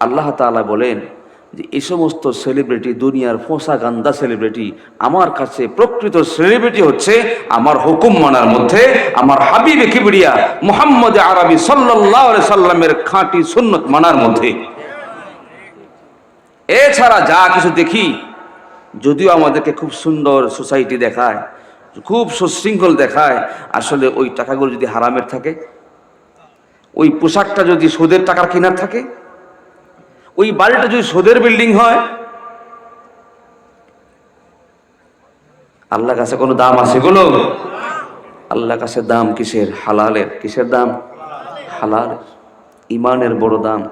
আল্লাহ তাআলা বলেন যে এই সমস্ত সেলিব্রিটি দুনিয়ার ফোঁসা গান্দা সেলিব্রিটি আমার কাছে প্রকৃত সেলিব্রিটি হচ্ছে আমার হুকুম মানার মধ্যে, আমার হাবিবে কিবরিয়া মোহাম্মদ আরবি সাল্লাহ সাল্লামের খাঁটি সুন্নত মানার মধ্যে। এছাড়া যা কিছু দেখি, যদিও আমাদেরকে খুব সুন্দর সোসাইটি দেখায়, খুব সুশৃঙ্খল দেখায়, আসলে ওই টাকাগুলো যদি হারামের থাকে, ওই পোশাকটা যদি সুদের টাকার কেনার থাকে ওই বাড়িটা যদি সোদের বিল্ডিং হয় আল্লাহ কাছে কোনো দাম আছে গুলো আল্লাহ কাছে দাম কিসের? হালালের। কিসের দাম? হালাল। ইমানের বড় দাম।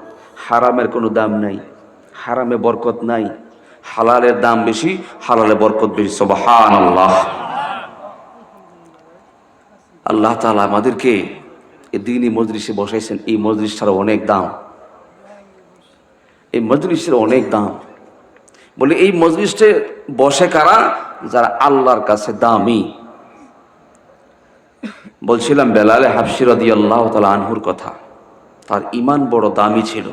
হারামের কোনো দাম নাই। হারামে বরকত নাই। হালালের দাম বেশি, হালালে বরকত বেশি। সবহান আল্লাহ আল্লাহ তালা আমাদেরকে এই দিনই মজলিসে বসাইছেন। এই মজলিসটার অনেক দাম। এই মজলিসের অনেক দাম। বলে, এই মজলিসে বসে কারা? যারা আল্লাহর কাছে দামি। বলছিলাম, বেলালে হাফসিরদি আল্লাহ তালা আনহুর কথা। তার ইমান বড় দামি ছিল।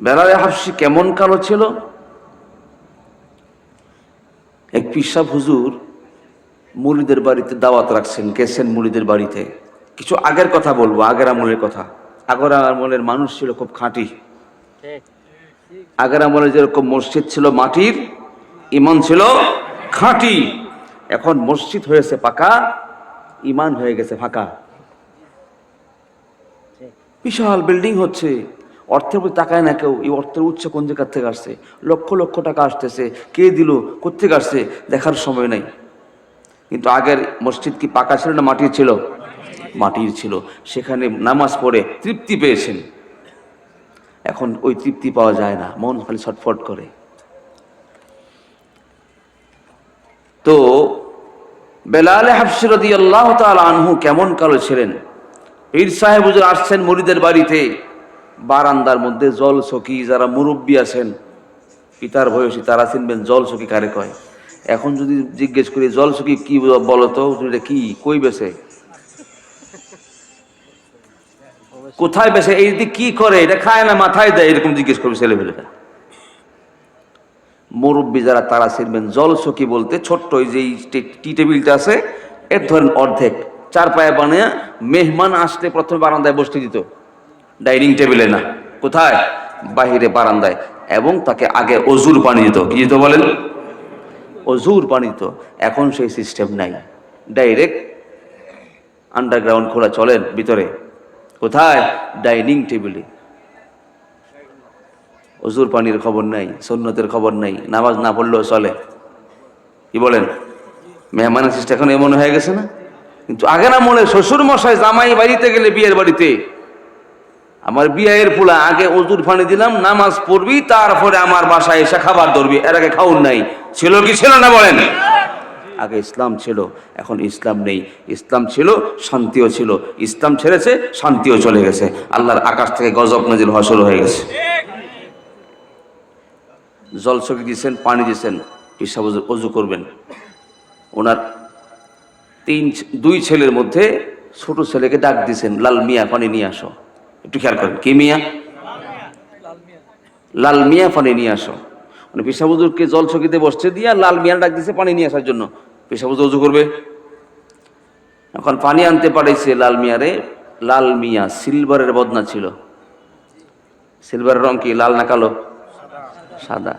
বেলালে হাফসি কেমন কালো ছিল? এক পিসাব হুজুর মুড়িদের বাড়িতে দাওয়াত রাখছেন, গেছেন মুড়িদের বাড়িতে। কিছু আগের কথা বলব, আগের আমলের কথা। আগের আমলের মানুষ ছিল খুব খাঁটি। আগের আমলে যেরকম মসজিদ ছিল মাটির ইমান ছিল খাঁটি। এখন মসজিদ হয়েছে পাকা ইমান হয়ে গেছে ফাঁকা। বিশাল বিল্ডিং হচ্ছে। অর্থের প্রতি তাকায় না কেউ এই অর্থের উচ্চ কোন জায়গার থেকে আসছে? লক্ষ লক্ষ টাকা আসতেছে কে দিল কোথেকে আসছে দেখার সময় নাই। কিন্তু আগের মসজিদ কি পাকা ছিল না মাটির ছিল? মাটির ছিল, সেখানে নামাজ পড়ে তৃপ্তি পেয়েছেন। এখন ওই তৃপ্তি পাওয়া যায় না, মন খালি ছটফট করে। তো বেলালে হাফসিরদি আল্লাহ আনহু কেমন কালো ছিলেন। পীর সাহেব আসছেন মুরিদের বাড়িতে, বারান্দার মধ্যে জল সখী, যারা মুরব্বী আছেন, পিতার বয়সী, তারা চিনবেন জল সখী কারে কয়। এখন যদি জিজ্ঞেস করি, জল সখী কি বলো তো এটা কি? কই বেছে? কোথায় বেসে এই দিক কি করে, এটা খায় না, মাথায় দেয়, এরকম জিজ্ঞেস করবে ছেলেমেয়েরা মুরব্বী যারা তারা চিনবেন জল সখী বলতে ছোট্ট ওই যে টি টেবিলটা আছে, এর ধরেন অর্ধেক। চার পায়ে বানিয়ে মেহমান আসলে প্রথমে বারান্দায় বসতে দিত। ডাইনিং টেবিলে না, কোথায়? বাহিরে বারান্দায়। এবং তাকে আগে অজুর পানি দিত। কি দিত বলেন? অজুর পানি দিত। এখন সেই সিস্টেম নাই। ডাইরেক্ট আন্ডারগ্রাউন্ড খোলা চলেন, ভিতরে। কোথায়? ডাইনিং টেবিলে। অজুর পানির খবর নাই সন্ন্যতের খবর নাই, নামাজ না পড়লেও চলে। কি বলেন? মেহমানের সিস্টেম এখন এমন হয়ে গেছে না? কিন্তু আগে না মনে শ্বশুর মশাই জামাই বাড়িতে গেলে বিয়ের বাড়িতে। আমার বিয়ের ফুলা, আগে অজুর পানি দিলাম, নামাজ পড়বি, তারপরে আমার বাসায় এসে খাবার ধরবি। এর আগে খাউন নাই। ছিল কি ছিল না বলেন? আগে ইসলাম ছিল, এখন ইসলাম নেই। ইসলাম ছিল, শান্তিও ছিল। ইসলাম ছেড়েছে, শান্তিও চলে গেছে। আল্লাহর আকাশ থেকে গজব হওয়া শুরু হয়ে গেছে। জল ছবি দিয়েছেন, পানি দিয়েছেন পিসাব অজু করবেন। ওনার তিন দুই ছেলের মধ্যে ছোট ছেলেকে ডাক দিয়েছেন, লাল মিয়া, পানি নিয়ে আসো। একটু খেয়াল করেন, কি মিয়া। লাল মিয়া, পানি নিয়ে আসো। মানে পেশাবুজুরকে জল চকিতে বসছে দিয়া লাল মিয়া ডাক দিছে পানি নিয়ে আসার জন্য। পেশাবুজুর অজু করবে। এখন পানি আনতে পারেছে লাল মিয়ারে। লাল মিয়া সিলভারের বদনা ছিল। সিলভারের রং কি, লাল না কালো? সাদা।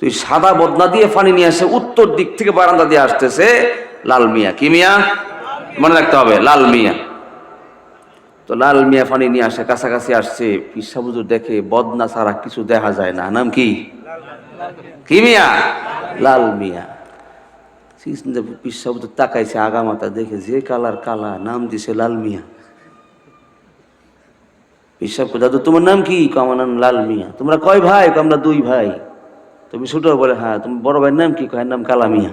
তুই সাদা বদনা দিয়ে পানি নিয়ে আসে, উত্তর দিক থেকে বারান্দা দিয়ে আসতেছে লাল মিয়া। কি মিয়া? মনে রাখতে হবে, লাল মিয়া। তো লাল মিয়া পানি নিয়ে আসে কাছাকাছি আসছে। পিসাবুজুর দেখে বদনা ছাড়া কিছু দেখা যায় না। নাম কি? কি মিয়া? লাল মিয়া। পিসাবুজুর তাকাইছে আগামাতা দেখে যে কালার কালা নাম দিছে লাল মিয়া। পিসাব দাদু তোমার নাম কি? কয়, আমার নাম লাল মিয়া। তোমরা কয় ভাই? আমরা দুই ভাই। তুমি ছোট? বলে হ্যাঁ। তুমি বড় ভাইয়ের নাম কি? কয়, নাম কালা মিয়া।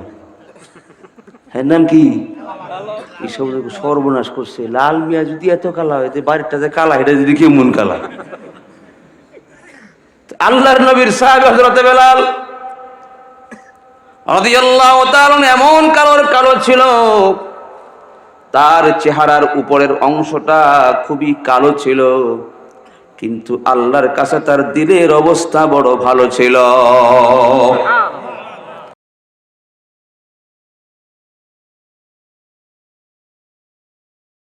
হ্যাঁ নাম কি? এসব সর্বনাশ করছে। লাল মিয়া যদি এত কালা হয় বাড়িটা যে কালা, এটা যদি কেমন কালা? আল্লাহর নবীর সাহেব হজরতে বেলাল এমন কালোর কালো ছিল, তার চেহারার উপরের অংশটা খুবই কালো ছিল, কিন্তু আল্লাহর কাছে তার দিলের অবস্থা বড় ভালো ছিল।